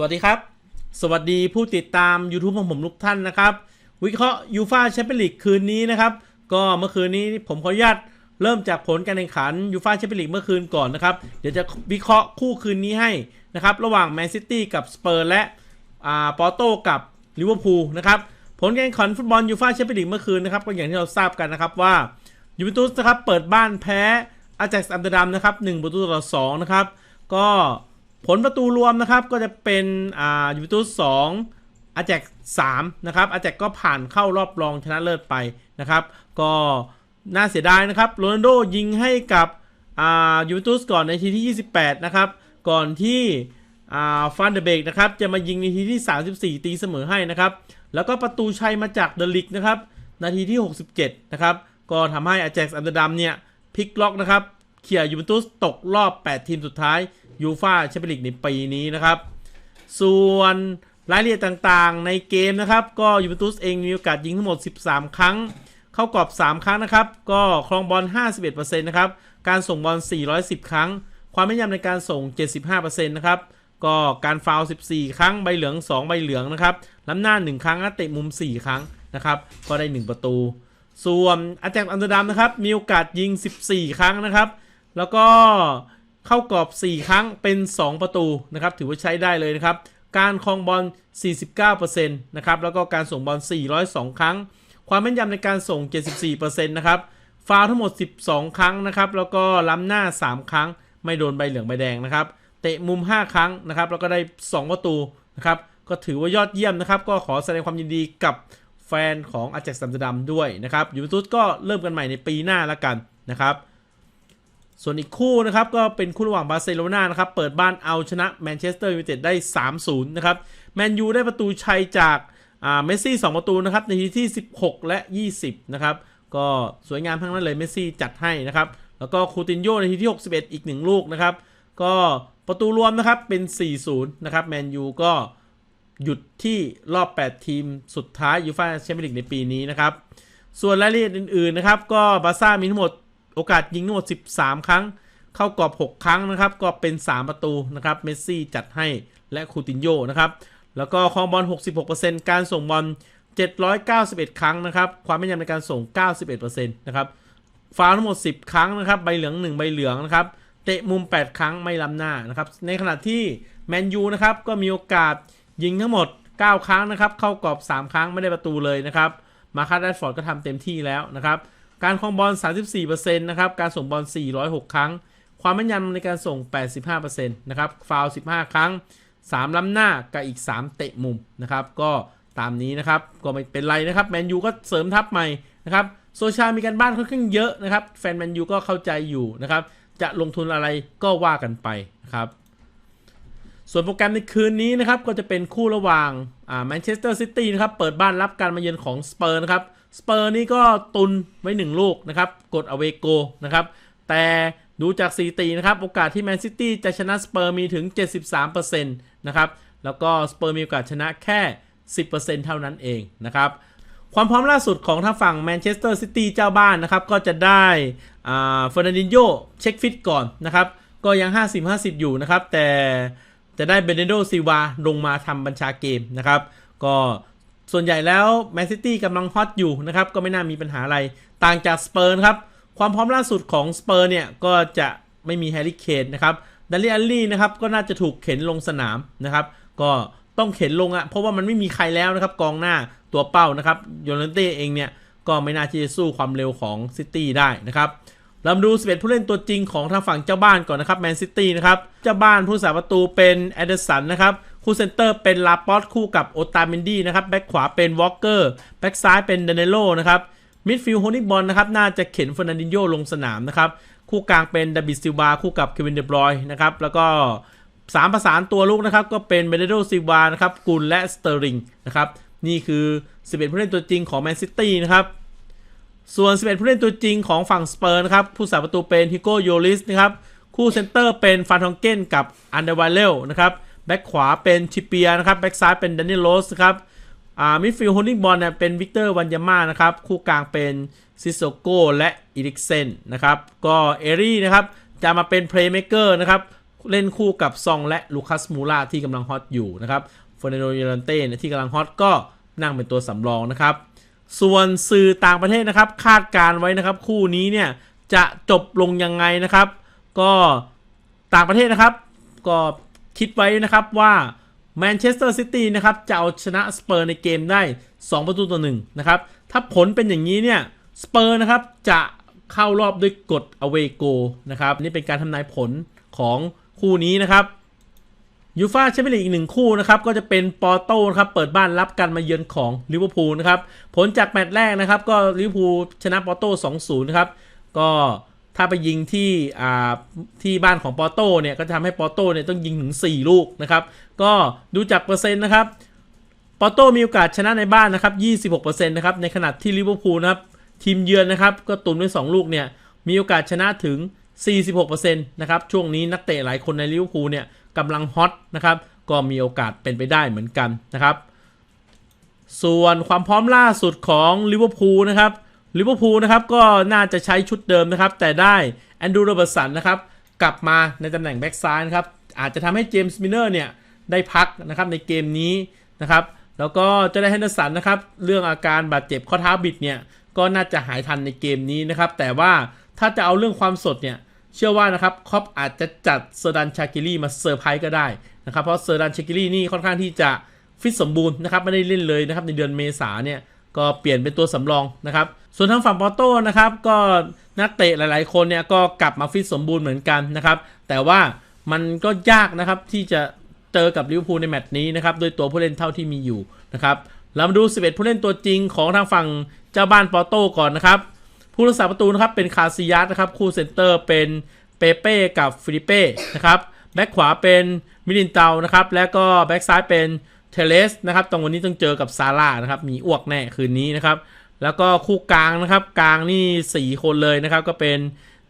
สวัสดีครับ สวัสดีผู้ติดตาม YouTube ของผมทุกท่านนะครับ วิเคราะห์ยูฟาแชมเปี้ยนลีกคืนนี้นะครับ ก็เมื่อคืนนี้ผมขออนุญาตเริ่มจากผลการแข่งขันยูฟาแชมเปี้ยนลีกเมื่อคืนก่อนนะครับ เดี๋ยวจะวิเคราะห์คู่คืนนี้ให้นะครับ ระหว่างแมนซิตี้กับสเปอร์และอ่าปอร์โตกับลิเวอร์พูลนะครับผลการแข่งขันฟุตบอลยูฟาแชมเปี้ยนลีกเมื่อคืนนะครับก็อย่างที่เราทราบกันนะครับว่ายูเวนตุสนะครับเปิดบ้านแพ้อาแจ็กซ์อัมเตอร์ดัมนะครับ1ประตูต่อ2นะครับก็ ผลประตูรวมนะครับก็จะเป็นอ่ายูเวนตุส2องอาแจกสามนะครับอาแจกก็ผ่านเข้ารอบรองชนะเลิศไปนะครับ ก็น่าเสียดายนะครับโรนัลโดยิงให้กับอ่ายูเวนตุสก่อนในทีที่ 28 นะครับ ก่อนที่อ่าฟันเดเบกนะครับจะมายิงในทีที่ 34 ตีเสมอให้นะครับ แล้วก็ประตูชัยมาจากเดลิกนะครับนาทีที่ 67 นะครับ ก็ทำให้อาแจ็กซ์อัมเตอร์ดัมเนี่ยพลิกล็อกนะครับเขี่ยยูเวนตุสตกรอบ 8 ทีมสุดท้าย ยูฟาแชมเปี้ยนลีกในปีนี้นะครับ ส่วนรายละเอียดต่างๆ ในเกมนะครับ ก็ยูเวนตุสเองมีโอกาสยิงทั้งหมด 13 ครั้ง เข้ากรอบ 3 ครั้งนะครับ ก็ครองบอล 51%นะครับ การส่งบอล 410 ครั้ง ความแม่นยำในการส่ง 75%นะครับ ก็การฟาวล์14 ครั้ง ใบเหลือง 2 ใบเหลืองนะครับ ล้ำหน้า 1 ครั้งเตะมุม 4 ครั้งนะครับ ก็ได้ 1 ประตู ส่วนอาแจกอัมสเตอร์ดัมนะครับ มีโอกาสยิง 14 ครั้งนะครับ แล้วก็ เข้ากรอบ 4 ครั้งเป็น 2 ประตูนะครับถือว่าใช้ได้เลยนะครับ การครองบอล 49%นะครับแล้วก็การส่งบอล 402 ครั้ง ความแม่นยำในการส่ง 74%นะครับฟาวล์ทั้งหมด 12 ครั้งนะครับแล้วก็ล้ำหน้า 3 ครั้ง ไม่โดนใบเหลืองใบแดงนะครับเตะมุม 5 ครั้งนะครับแล้วก็ได้ 2 ประตูนะครับก็ถือว่ายอดเยี่ยมนะครับก็ขอแสดงความยินดีกับแฟนของอาแจ็กซ์ซัมส์ดัมด้วยนะครับยูเวนตุสก็เริ่มกันใหม่ในปีหน้าแล้วกันนะครับ ส่วนอีกคู่นะครับก็เป็นคู่ระหว่างบาร์เซโลนานะครับเปิดบ้านเอาชนะแมนเชสเตอร์ยูไนเต็ดได้ 3-0 นะครับแมนยูได้ประตูชัยจากอ่าเมสซี่ 2 ประตูนะครับในทีที่ 16 และ 20 นะครับก็สวยงามทั้งนั้นเลยเมสซี่จัดให้นะครับ แล้วก็คูตินโยในทีที่ 61 อีก 1 ลูกนะครับ ก็ประตูรวมนะครับเป็น 4-0 นะครับแมนยูก็หยุดที่รอบ 8 ทีมสุดท้ายยูฟ่าแชมเปี้ยนลีกในปีนี้นะครับ ส่วนรายละเอียดอื่นๆนะครับก็บาร์ซ่ามีทั้งหมด โอกาสยิงทั้งหมด 13 ครั้ง เข้ากรอบ 6 ครั้งนะครับ ก็เป็น 3 ประตูนะครับ เมสซี่จัดให้และคูตินโยนะครับ แล้วก็ครองบอล 66%การส่งบอล 791 ครั้งนะครับ ความแม่นยำในการส่ง 91%นะครับ ฟาวล์ทั้งหมด 10 ครั้งนะครับ ใบเหลือง 1 ใบเหลืองนะครับ เตะมุม 8 ครั้งไม่ล้ำหน้านะครับ ในขณะที่แมนยูนะครับ ก็มีโอกาสยิงทั้งหมด 9 ครั้งนะครับ เข้ากรอบ 3 ครั้งไม่ได้ประตูเลยนะครับ มาคัสแรดฟอร์ดก็ทำเต็มที่แล้วนะครับ การครองบอล 34%นะครับ การส่งบอล 406 ครั้ง ความแม่นยำในการส่ง 85%นะครับ ฟาวล์15 ครั้ง 3 ล้ำหน้า กับอีก 3 เตะมุมนะครับ ก็ตามนี้นะครับ ก็ไม่เป็นไรนะครับ แมนยูก็เสริมทัพใหม่นะครับ โซชามีการบ้านค่อนข้างเยอะนะครับ แฟนแมนยูก็เข้าใจอยู่นะครับ จะลงทุนอะไรก็ว่ากันไปนะครับ ส่วนโปรแกรมในคืนนี้นะครับ ก็จะเป็นคู่ระหว่างแมนเชสเตอร์ซิตี้นะครับ เปิดบ้านรับการมาเยือนของสเปอร์นะครับ สเปอร์นี่ก็ตุนไว้1ลูกนะครับกดอเวโกนะครับแต่ดูจากสถิตินะครับโอกาสที่แมนซิตี้จะชนะสเปอร์มีถึง 73%นะครับแล้วก็สเปอร์มีโอกาสชนะแค่ 10%เท่านั้นเองนะครับความพร้อมล่าสุดของทางฝั่งแมนเชสเตอร์ซิตี้เจ้าบ้านนะครับก็จะได้เฟอร์นันดินโยเช็คฟิตก่อนนะครับก็ยัง 50-50 อยู่นะครับแต่จะได้เบเนโดซิวาลงมาทำบัญชาเกมนะครับก็ ส่วนใหญ่แล้วแมนซิตี้กำลังฮอตอยู่นะครับ ก็ไม่น่ามีปัญหาอะไร ต่างจากสเปอร์ครับ ความพร้อมล่าสุดของสเปอร์เนี่ย ก็จะไม่มีแฮร์รี่เคนนะครับดัลลี่อัลลี่นะครับ ก็น่าจะถูกเข็นลงสนามนะครับ ก็ต้องเข็นลงอะ่ะเพราะว่ามันไม่มีใครแล้วนะครับ กองหน้าตัวเป้านะครับโยนันเต้เองเนี่ย ก็ไม่น่าที่จะสู้ความเร็วของซิตี้ได้นะครับเรามาดู 11 ผู้เล่นตัวจริงของทางฝั่งเจ้าบ้านก่อนนะครับแมนซิตี้นะครับ เจ้าบ้านผู้สาประตูเป็นแอดเดอร์สันนะครับ คู่เซนเตอร์เป็นลาปอสคู่กับโอตาเมนดี้นะครับ แบ็คขวาเป็นวอลเกอร์ แบ็คซ้ายเป็นเดเนโลนะครับ มิดฟิลด์โฮนิบอลนะครับ น่าจะเข็นเฟอร์นันดินโยลงสนามนะครับ คู่กลางเป็นดาบิดซิลวาคู่กับเควินเดบรอยนะครับ แล้วก็3ประสานตัวลูกนะครับ ก็เป็นเบเดโดซิลวานะครับ กุลและสเตอริงนะครับ นี่คือ 11 ผู้เล่นตัวจริงของแมนซิตี้นะครับ ส่วน 11 ผู้เล่นตัวจริงของฝั่งสเปอร์นะครับ ผู้สาประตูเป็นฮิโกโยลิสนะครับ คู่เซนเตอร์เป็นฟานทองเกนกับอันเดอร์วาเลลนะครับ แบ็คขวาเป็นชิเปียนะครับแบ็คซ้ายเป็นดานิโลสครับอ่ามิดฟิลด์โฮลดิ้งบอลเนี่ยเป็นวิกเตอร์วันยาม่านะครับ คู่กลางเป็นซิโซโกและอีริกเซนนะครับ ก็เอรี่นะครับ จะมาเป็นเพลย์เมเกอร์นะครับ เล่นคู่กับซองและลูคัสมูราที่กำลังฮอตอยู่นะครับเฟอร์นันโดเยลันเต้ที่กำลังฮอตก็นั่งเป็นตัวสำรองนะครับ ส่วนสื่อต่างประเทศนะครับ คาดการไว้นะครับ คู่นี้เนี่ยจะจบลงยังไงนะครับ ก็ต่างประเทศนะครับ ก็ คิดไว้นะครับว่าแมนเชสเตอร์ซิตี้นะครับจะเอาชนะสเปอร์ในเกมได้ 2 ประตูต่อหนึ่งนะครับ ถ้าผลเป็นอย่างนี้เนี่ยสเปอร์นะครับจะเข้ารอบด้วยกฎ away go นะครับ นี่เป็นการทำนายผลของคู่นี้นะครับยูฟาแชมเปี้ยนลีกอีกหนึ่งคู่นะครับ ก็จะเป็นปอร์โตนะครับเปิดบ้านรับการมาเยือนของลิเวอร์พูลนะครับ ผลจากแมตช์แรกนะครับ ก็ลิเวอร์พูลชนะปอร์โต2-0นะครับก็ ถ้าไปยิงที่อ่าที่บ้านของปอโต้เนี่ยก็จะทำให้ปอโต้เนี่ยต้องยิงถึง 4 ลูกนะครับ ก็ดูจากเปอร์เซ็นต์นะครับปอโต้มีโอกาสชนะในบ้านนะครับ 26%นะครับ ในขณะที่ลิเวอร์พูลนะครับ ทีมเยือนนะครับ ก็ตุนไว้2ลูกเนี่ย มีโอกาสชนะถึง 46%นะครับ ช่วงนี้นักเตะหลายคนในลิเวอร์พูลเนี่ยกำลังฮอตนะครับ ก็มีโอกาสเป็นไปได้เหมือนกันนะครับ ส่วนความพร้อมล่าสุดของลิเวอร์พูลนะครับ ลิเวอร์พูลนะครับก็น่าจะใช้ชุดเดิมนะครับ แต่ได้แอนดูโรเบิร์ตสันนะครับ กลับมาในตำแหน่งแบ็กซ้ายนะครับ อาจจะทำให้เจมส์มิเนอร์เนี่ยได้พักนะครับในเกมนี้นะครับ แล้วก็จะได้แฮนเดอร์สันนะครับ เรื่องอาการบาดเจ็บข้อเท้าบิดเนี่ยก็น่าจะหายทันในเกมนี้นะครับ แต่ว่าถ้าจะเอาเรื่องความสดเนี่ยเชื่อว่านะครับคอปอาจจะจัดเซอร์ดันชากิลี่มาเซอร์ไพรส์ก็ได้นะครับเพราะเซอร์ดันชากิลี่นี่ค่อนข้างที่จะฟิตสมบูรณ์นะครับไม่ได้เล่นเลยนะครับในเดือนเมษาเนี่ย ก็เปลี่ยนเป็นตัวสำรองนะครับ ส่วนทางฝั่งปอโต้นะครับก็นักเตะหลาย ๆ คนเนี่ยก็กลับมาฟิตสมบูรณ์เหมือนกันนะครับ แต่ว่ามันก็ยากนะครับที่จะเจอกับลิเวอร์พูลในแมตช์นี้นะครับโดยตัวผู้เล่นเท่าที่มีอยู่นะครับเรามาดู 11 ผู้เล่นตัวจริงของทางฝั่งเจ้าบ้านปอโต้ก่อนนะครับ ผู้รักษาประตูนะครับเป็นคาซิยัสนะครับคู่เซนเตอร์เป็นเปเป้กับฟิลิเป้นะครับแบ็คขวาเป็นมิลินเตานะครับแล้วก็แบ็คซ้ายเป็น เทเลสนะครับตรงวันนี้ต้องเจอกับซาร่านะครับมีอ้วกแน่คืนนี้นะครับ แล้วก็คู่กลางนะครับ กลางนี่ 4 คนเลยนะครับ ก็เป็น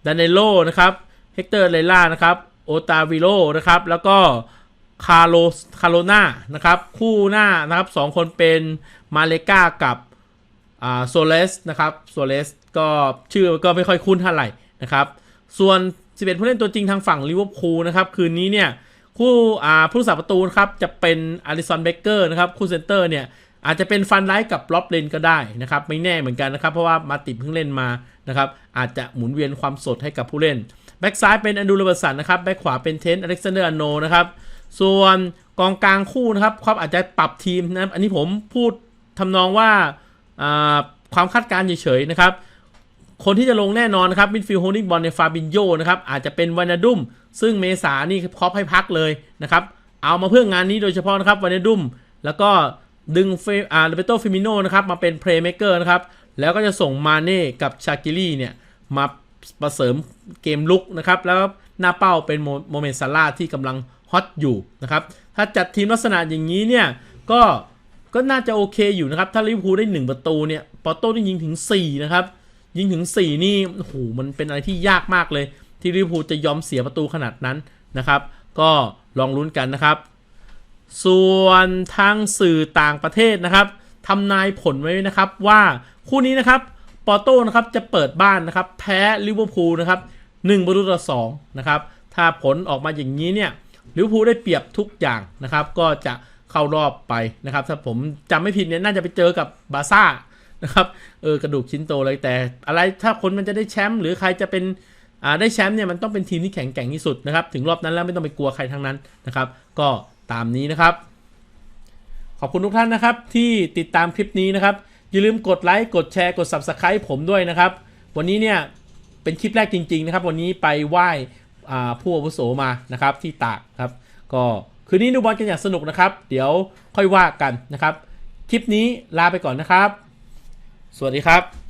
ดานเนโลนะครับเฮกเตอร์เลล่านะครับโอตาวิโลนะครับ แล้วก็คาร์โลคาร์โลนานะครับ คู่หน้านะครับสองคนเป็นมาเลกากับอ่าโซเลสนะครับโซเลสก็ชื่อก็ไม่ค่อยคุ้นเท่าไหร่นะครับ ส่วน 11 ผู้เล่นตัวจริงทางฝั่งลิเวอร์พูลนะครับ คืนนี้เนี่ย คู่อ่าผู้รักษาประตูนครับจะเป็นอาริสันเบเกอร์นะครับคู่เซนเตอร์เนี่ยอาจจะเป็นฟันไลท์กับล็อบเลนก็ได้นะครับไม่แน่เหมือนกันนะครับเพราะว่ามาติดเพิ่งเล่นมานะครับอาจจะหมุนเวียนความสดให้กับผู้เล่นแบ็กซ้ายเป็นอันดูโรเบร์สันนะครับแบ็กขวาเป็นเทนอเล็กซานเดอร์อโนนะครับส่วนกองกลางคู่นะครับครับอาจจะปรับทีมนะอันนี้ผมพูดทำนองว่าอ่าความคาดการณ์เฉยๆนะครับคนที่จะลงแน่นอนนะครับมิดฟิลด์โฮลดิ้งบอลในฟาบินโยนะครับอาจจะเป็นวานาดุม ซึ่งเมษานี่ครอปให้พักเลยนะครับ เอามาเพื่องานนี้โดยเฉพาะนะครับวานาดุมแล้วก็ดึงเฟอาเรเบโตฟิมิโนนะครับ มาเป็นเพลย์เม k เกอร์นะครับ แล้วก็จะส่งมาเน่กับชากิลี่เนี่ย มาประเสริมเกมลุกนะครับ แล้วหน้าเป้าเป็นโมโมเมนต์ซาร่าที่กำลังฮอตอยู่นะครับ ถ้าจัดทีมลักษณะอย่างนี้เนี่ย ก็ก็น่าจะโอเคอยู่นะครับ ถ้าลิเวอร์พูลได้ 1 ประตูเนี่ย ปอโต้ได้ยิงถึง 4 นะครับ ยิงถึง 4 นี่โอ้โหมันเป็นอะไรที่ยากมากเลย ที่ลิเวอร์พูลจะยอมเสียประตูขนาดนั้นนะครับ ก็ลองลุ้นกันนะครับ ส่วนทางสื่อต่างประเทศนะครับทำนายผลไว้นะครับว่าคู่นี้นะครับปอร์โต้นะครับจะเปิดบ้านนะครับ แพ้ลิเวอร์พูลนะครับ1ประตูต่อ2นะครับถ้าผลออกมาอย่างนี้เนี่ยลิเวอร์พูลได้เปรียบทุกอย่างนะครับ ก็จะเข้ารอบไปนะครับ ถ้าผมจำไม่ผิดเนี่ยน่าจะไปเจอกับบาซ่านะครับเออกระดูกชิ้นโตเลยแต่อะไรถ้าคนมันจะได้แชมป์หรือใครจะเป็น ได้แชมป์เนี่ยมันต้องเป็นทีมที่แข็งแกร่งที่สุดนะครับ ถึงรอบนั้นแล้วไม่ต้องไปกลัวใครทั้งนั้นนะครับ ก็ตามนี้นะครับ ขอบคุณทุกท่านนะครับ ที่ติดตามคลิปนี้นะครับ อย่าลืมกดไลค์กดแชร์กด Subscribe ผมด้วยนะครับ วันนี้เนี่ยเป็นคลิปแรกจริง ๆ นะครับ วันนี้ไปไหว้อาผู้อาวุโสมานะครับที่ตากครับ ก็คืนนี้ดูบอลกันอย่างสนุกนะครับ เดี๋ยวค่อยว่ากันนะครับ คลิปนี้ลาไปก่อนนะครับ สวัสดีครับ